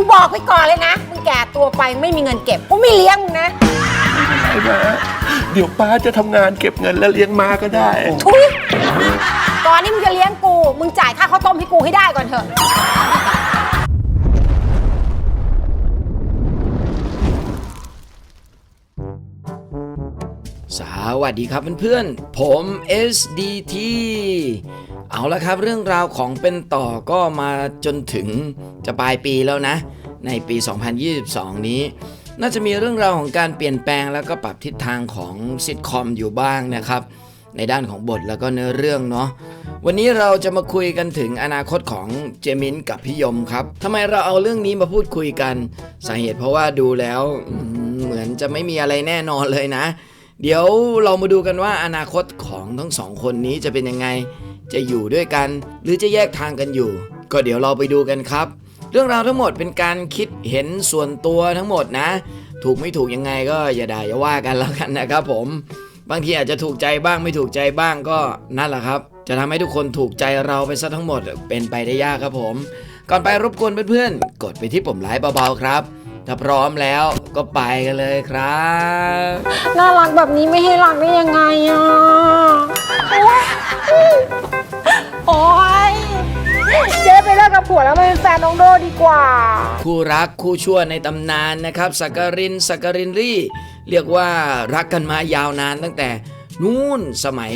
กูบอกไปก่อนเลยนะ มึงแก่ตัวไปไม่มีเงินเก็บ กูไม่เลี้ยงมึงนะ ไอ้มาเดี๋ยวป้าจะทำงานเก็บเงินแล้วเลี้ยงม้าก็ได้ ทุยก่อนนี้มึงจะเลี้ยงกู มึงจ่ายค่าข้าวต้มให้กูให้ได้ก่อนเถอะ สวัสดีครับเพื่อนๆ ผม SDT เอาละครับเรื่องราวของเป็นต่อก็มาจนถึงจะปลายปีแล้วนะ ในปี 2022 นี้ น่าจะมีเรื่องราวของการเปลี่ยนแปลงแล้วก็ปรับทิศทางของซิทคอมอยู่บ้างนะครับ ในด้านของบทแล้วก็เนื้อเรื่องเนาะวันนี้เราจะมาคุยกันถึงอนาคตของเจมินกับพี่ยมครับทำไมเราเอาเรื่องนี้มาพูดคุยกันสาเหตุเพราะว่าดูแล้วเหมือนจะไม่มีอะไรแน่นอนเลยนะ เดี๋ยวเรามาดูกันว่าอนาคตของทั้งสองคนนี้จะเป็นยังไง จะอยู่ด้วยกัน หรือจะแยกทางกันอยู่ ก็เดี๋ยวเราไปดูกันครับ เรื่องราวทั้งหมดเป็นการคิดเห็นส่วนตัวทั้งหมดนะ ถูกไม่ถูกยังไงก็อย่าด่าอย่าว่ากันแล้วกันนะครับ ผม บางทีอาจจะถูกใจบ้างไม่ถูกใจบ้างก็นั่นแหละครับ จะทำให้ทุกคนถูกใจเราไปซะทั้งหมดเป็นไปได้ยากครับผม ก่อนไปรบกวนเพื่อนๆกดไปที่ปุ่มไลค์เบาๆครับถ้าพร้อมแล้วก็ไปกันเลยครับ น่ารักแบบนี้ไม่ให้รักได้ยังไงอะ น้องโดดีกว่า คู่รักคู่ชั่วในตำนานนะครับสักกรินสักกรินรี่เรียกว่ารักกันมายาวนานตั้งแต่นู่นสมัย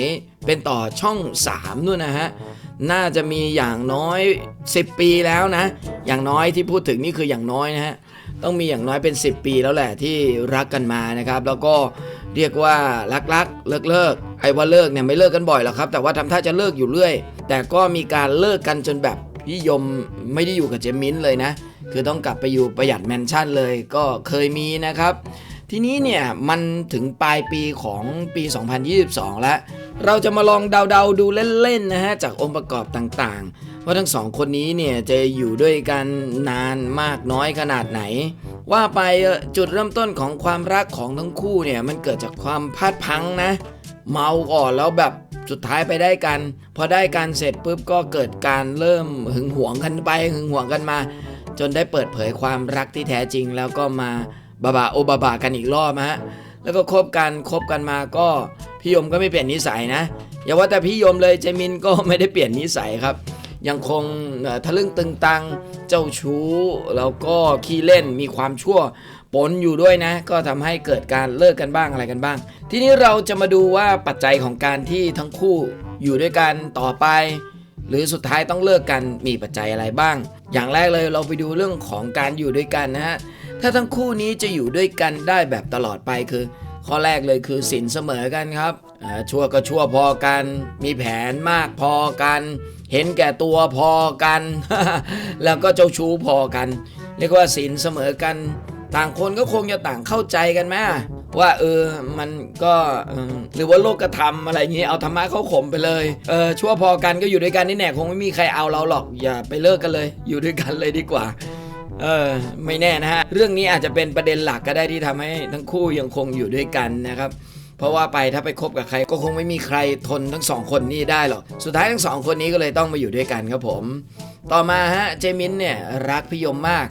เป็นต่อช่อง 3นู่นนะฮะน่าจะมีอย่างน้อย 10 ปีแล้วนะ อย่างน้อยที่พูดถึงนี่คืออย่างน้อยนะฮะต้องมีอย่างน้อยเป็น 10 ปีแล้วแหละที่รักกันมานะครับ แล้วก็เรียกว่ารักๆเลิกเลิกไอ้ว่าเลิกเนี่ยไม่เลิกกันบ่อยหรอกครับ แต่ว่าทำท่าจะเลิกอยู่เรื่อย แต่ก็มีการเลิกกันจนแบบ พี่ยมไม่ได้อยู่กับเจมินเลยนะ คือต้องกลับไปอยู่ประหยัดแมนชั่นเลยก็เคยมีนะครับ ทีนี้เนี่ยมันถึงปลายปีของปี 2022 แล้ว เราจะมาลองเดาๆดูเล่นๆนะฮะจากองค์ประกอบต่างๆ ว่าทั้งสองคนนี้เนี่ยจะอยู่ด้วยกันนานมากน้อยขนาดไหน ว่าไปจุดเริ่มต้นของความรักของทั้งคู่เนี่ยมันเกิดจากความพลาดพังนะ เมาก่อนแล้วแบบสุดท้ายไปได้กัน พอได้กันเสร็จปุ๊บก็เกิดการเริ่มหึงหวงกันไปหึงหวงกันมา จนได้เปิดเผยความรักที่แท้จริง แล้วก็มาบาบาโอบาบากันอีกรอบฮะแล้วก็คบกันคบกันมาก็พี่ยมก็ไม่เปลี่ยนนิสัยนะอย่าว่าแต่พี่ยมเลยเจมินก็ไม่ได้เปลี่ยนนิสัยครับ ยังคงทะลึ่งตึงตังเจ้าชู้แล้วก็ขี้เล่นมีความชั่ว ปนอยู่ด้วยนะ ก็ทำให้เกิดการเลิกกันบ้างอะไรกันบ้าง ทีนี้เราจะมาดูว่าปัจจัยของการที่ทั้งคู่อยู่ด้วยกันต่อไป หรือสุดท้ายต้องเลิกกันมีปัจจัยอะไรบ้าง อย่างแรกเลยเราไปดูเรื่องของการอยู่ด้วยกันนะฮะถ้าทั้งคู่นี้จะอยู่ด้วยกันได้แบบตลอดไปคือ ข้อแรกเลยคือสินเสมอกันครับชั่วก็ชั่วพอกัน มีแผนมากพอกัน เห็นแก่ตัวพอกัน แล้วก็เจ้าชู้พอกัน เรียกว่าสินเสมอกัน ต่างคนก็คงจะต่างเข้าใจกันไหมว่าเออมันก็หรือว่าโลกธรรมอะไรอย่างนี้เอาธรรมะเข้าข่มไปเลยเออชั่วพอกันก็อยู่ด้วยกันนี่แน่คงไม่มีใครเอาเราหรอกอย่าไปเลิกกันเลย อยู่ด้วยกันเลยดีกว่าเออไม่แน่นะฮะ เรื่องนี้อาจจะเป็นประเด็นหลักก็ได้ที่ทำให้ทั้งคู่ยังคงอยู่ด้วยกันนะครับ เพราะว่าไปถ้าไปคบกับใครก็คงไม่มีใครทนทั้งสองคนนี้ได้หรอก สุดท้ายทั้งสองคนนี้ก็เลยต้องมาอยู่ด้วยกันครับผม ต่อมาฮะเจมินเนี่ยรักพี่ยมมาก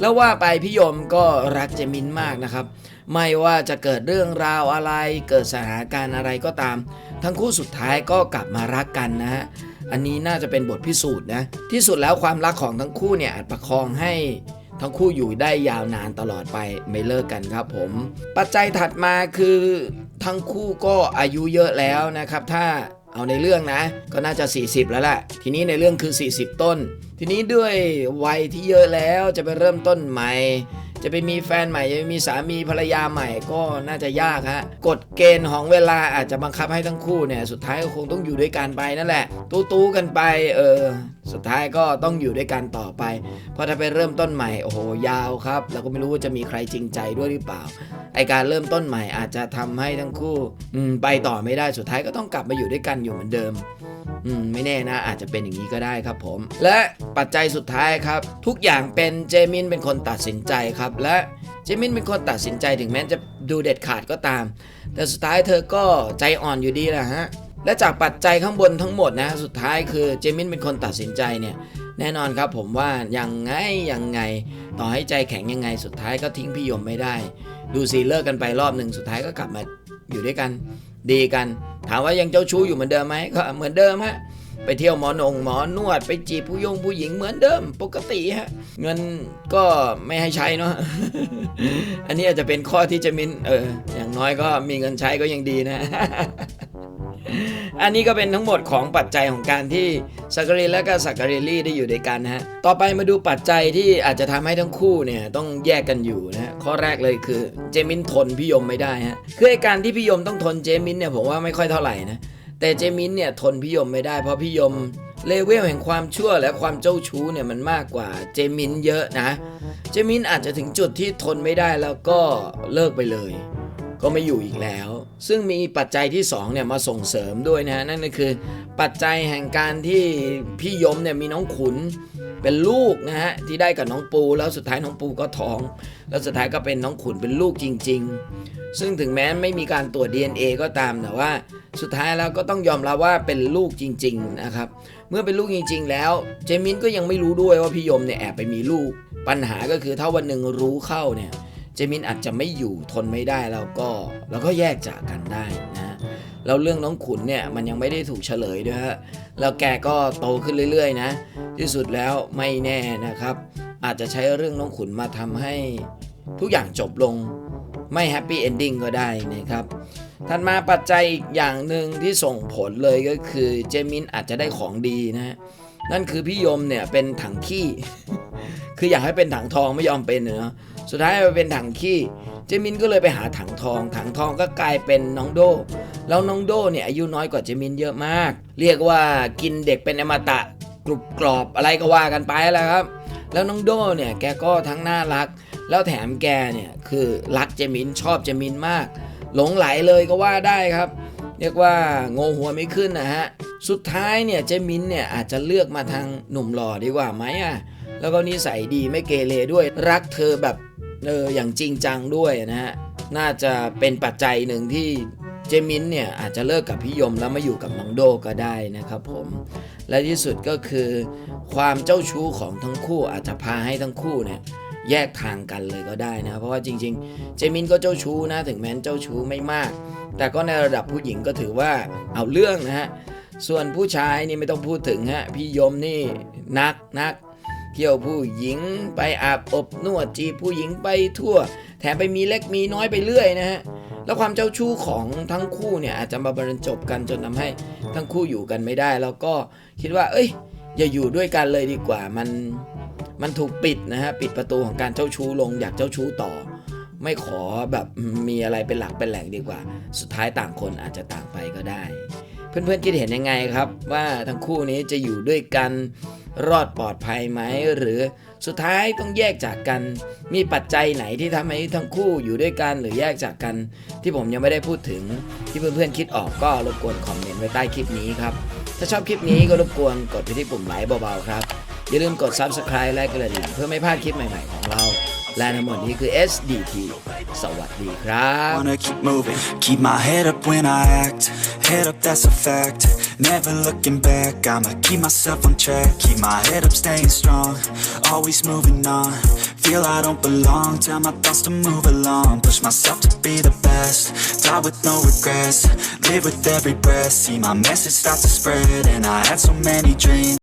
แล้วว่าไปพี่ยมก็รักเจมินมากนะครับ ไม่ว่าจะเกิดเรื่องราวอะไร เกิดสถานการณ์อะไรก็ตาม ทั้งคู่สุดท้ายก็กลับมารักกันนะฮะ อันนี้น่าจะเป็นบทพิสูจน์นะ ที่สุดแล้วความรักของทั้งคู่เนี่ยอาจประคองให้ ทั้งคู่อยู่ได้ยาวนานตลอดไปไม่เลิกกันครับผม ปัจจัยถัดมาคือทั้งคู่ก็อายุเยอะแล้วนะครับ ถ้าเอาในเรื่องนะ ก็น่าจะ 40 แล้วแหละทีนี้ในเรื่องคือ 40 ต้น ทีนี้ด้วยวัยที่เยอะแล้วจะไปเริ่มต้นใหม่จะไปมีแฟนใหม่จะไปมีสามีภรรยาใหม่ก็น่าจะยากฮะกฎเกณฑ์ของเวลาอาจจะบังคับให้ทั้งคู่เนี่ยสุดท้ายก็คงต้องอยู่ด้วยกันไปนั่นแหละ ตู้ตู้ๆกันไปเออ สุดท้ายก็ต้องอยู่ด้วยกันต่อไป เพราะถ้าไปเริ่มต้นใหม่โอ้โหยาวครับแล้วก็ไม่รู้ว่าจะมีใครจริงใจด้วยหรือเปล่าไอการเริ่มต้นใหม่อาจจะทำให้ทั้งคู่ไปต่อไม่ได้สุดท้ายก็ต้องกลับมาอยู่ด้วยกันอยู่เหมือนเดิมอมไม่แน่นะ อาจจะเป็นอย่างนี้ก็ได้ครับผม และปัจจัยสุดท้ายครับ ทุกอย่างเป็นเจมินเป็นคนตัดสินใจครับ และเจมินเป็นคนตัดสินใจถึงแม้จะดูเด็ดขาดก็ตาม แต่สุดท้ายเธอก็ใจอ่อนอยู่ดีแหละฮะ และจากปัจจัยข้างบนทั้งหมดนะสุดท้ายคือเจมินเป็นคนตัดสินใจเนี่ยแน่นอนครับผมว่ายังไงยังไง ต่อให้ใจแข็งยังไงสุดท้ายก็ทิ้งพี่ยมไม่ได้ ดูสิเลิกกันไปรอบหนึ่งสุดท้ายก็กลับมาอยู่ด้วยกัน ดีกัน ถามว่ายังเจ้าชู้อยู่เหมือนเดิมไหมก็เหมือนเดิมฮะไปเที่ยวหมอนงหมอนวดไปจีบผู้ยงผู้หญิงเหมือนเดิมปกติฮะเงินก็ไม่ให้ใช้เนาะอันนี้อาจจะเป็นข้อที่เจะมินเอออย่างน้อยก็มีเงินใช้ก็ยังดีนะ อันนี้ก็เป็นทั้งหมดของปัจจัยของการที่สักการินและก็สักการิลี่ได้อยู่ด้วยกันนะฮะ ต่อไปมาดูปัจจัยที่อาจจะทำให้ทั้งคู่เนี่ยต้องแยกกันอยู่นะฮะ ข้อแรกเลยคือเจมินทนพี่ยมไม่ได้ฮะ คือไอการที่พี่ยมต้องทนเจมินเนี่ยผมว่าไม่ค่อยเท่าไหร่นะ แต่เจมินเนี่ยทนพี่ยมไม่ได้เพราะพี่ยมเลเวลแห่งความชั่วและความเจ้าชู้เนี่ยมันมากกว่าเจมินเยอะนะ เจมินอาจจะถึงจุดที่ทนไม่ได้แล้วก็เลิกไปเลย ก็ไม่อยู่อีกแล้ว ซึ่งมีปัจจัยที่2เนี่ยมาส่งเสริมด้วยนะฮะนั่นก็คือ ปัจจัยแห่งการที่พี่ยมเนี่ยมีน้องขุนเป็นลูกนะฮะที่ได้กับน้องปู แล้วสุดท้ายน้องปูก็ท้อง แล้วสุดท้ายก็เป็นน้องขุนเป็นลูกจริง ๆ ซึ่งถึงแม้ไม่มีการตรวจ DNA ก็ตามแต่ว่าสุดท้ายแล้วก็ต้องยอมรับว่าเป็นลูกจริง ๆนะครับ เมื่อเป็นลูกจริง ๆ แล้ว เจมินก็ยังไม่รู้ด้วยว่าพี่ยมเนี่ยแอบไปมีลูก ปัญหาก็คือถ้าวันหนึ่งรู้เข้าเนี่ย จมินอาจจะไม่อยู่ทนไม่ได้แล้วก็แล้วก็แยกจากกันได้นะแล้วเรื่องน้องขุนเนี่ยมันยังไม่ได้ถูกเฉลยด้วยฮะแล้วแกก็โตขึ้นเรื่อยๆนะ ที่สุดแล้วไม่แน่นะครับ อาจจะใช้เรื่องน้องขุนมาทำให้ทุกอย่างจบลงไม่แฮปปี้เอนดิ้งก็ได้นะครับถัดมาปัจจัยอีกอย่างหนึ่งที่ส่งผลเลยก็คือเจมินอาจจะได้ของดีนะฮะนั่นคือพี่ยมเนี่ยเป็นถังขี้ คืออยากให้เป็นถังทองไม่ยอมเป็นเนาะ สุดท้ายไปเป็นถังขี้เจมินก็เลยไปหาถังทอง ถังทองก็กลายเป็นน้องโด แล้วน้องโดเนี่ยอายุน้อยกว่าเจมินเยอะมาก เรียกว่ากินเด็กเป็นอมตะกรุบกรอบอะไรก็ว่ากันไปแล้วครับ แล้วน้องโดเนี่ยแกก็ทั้งน่ารัก แล้วแถมแกเนี่ยคือรักเจมินชอบเจมินมาก หลงไหลเลยก็ว่าได้ครับ เรียกว่าโงหัวไม่ขึ้นนะฮะสุดท้ายเนี่ยเจมินเนี่ยอาจจะเลือกมาทางหนุ่มหล่อดีกว่าไหมอะแล้วก็นิสัยดีไม่เกเรด้วยรักเธอแบบ เอออย่างจริงจังด้วยนะฮะน่าจะเป็นปัจจัยหนึ่งที่เจมินเนี่ยอาจจะเลิกกับพี่ยมแล้วมาอยู่กับน้องโดก็ได้นะครับผม และที่สุดก็คือ ความเจ้าชู้ของทั้งคู่อาจจะพาให้ทั้งคู่เนี่ยแยกทางกันเลยก็ได้นะเพราะว่าจริง ๆ เจมินก็เจ้าชู้นะถึงแม้นเจ้าชู้ไม่มาก แต่ก็ในระดับผู้หญิงก็ถือว่าเอาเรื่องนะฮะส่วนผู้ชายนี่ไม่ต้องพูดถึงฮะพี่ยมนี่นักนัก เที่ยวผู้หญิงไปอาบอบนวดจีบผู้หญิงไปทั่ว แถมไปมีเล็กมีน้อยไปเรื่อยนะฮะแล้วความเจ้าชู้ของทั้งคู่เนี่ยอาจจะมาบรรจบกันจนทำให้ทั้งคู่อยู่กันไม่ได้ แล้วก็คิดว่า เอ้ย อย่าอยู่ด้วยกันเลยดีกว่ามันมันถูกปิดนะฮะปิดประตูของการเจ้าชู้ลงอยากเจ้าชู้ต่อ ไม่ขอแบบมีอะไรเป็นหลักเป็นแหล่งดีกว่า สุดท้ายต่างคนอาจจะต่างไปก็ได้ เพื่อนๆคิดเห็นยังไงครับ ว่าทั้งคู่นี้จะอยู่ด้วยกันรอดปลอดภัยไหมหรือสุดท้ายต้องแยกจากกัน มีปัจจัยไหนที่ทำให้ทั้งคู่อยู่ด้วยกันหรือแยกจากกัน ที่ผมยังไม่ได้พูดถึงที่เพื่อนๆคิดออกก็รบกวนคอมเมนต์ไว้ใต้คลิปนี้ครับ ถ้าชอบคลิปนี้ก็รบกวนกดไปที่ปุ่มไลค์เบาๆครับ อย่าลืมกด Subscribe และกระดิ่งเพื่อไม่พลาดคลิปใหม่ๆของเรา และทั้งหมดนี้คือ SDT สวัสดีครับ Wanna keep moving, keep my head up when I act. Head up, that's a fact. Never looking back, I'ma keep myself on track. Keep my head up, staying strong. Always moving on. Feel I don't belong, tell my thoughts to move along. Push myself to be the best. Die with no regrets. Live with every breath. See my message start to spread, and I had so many dreams.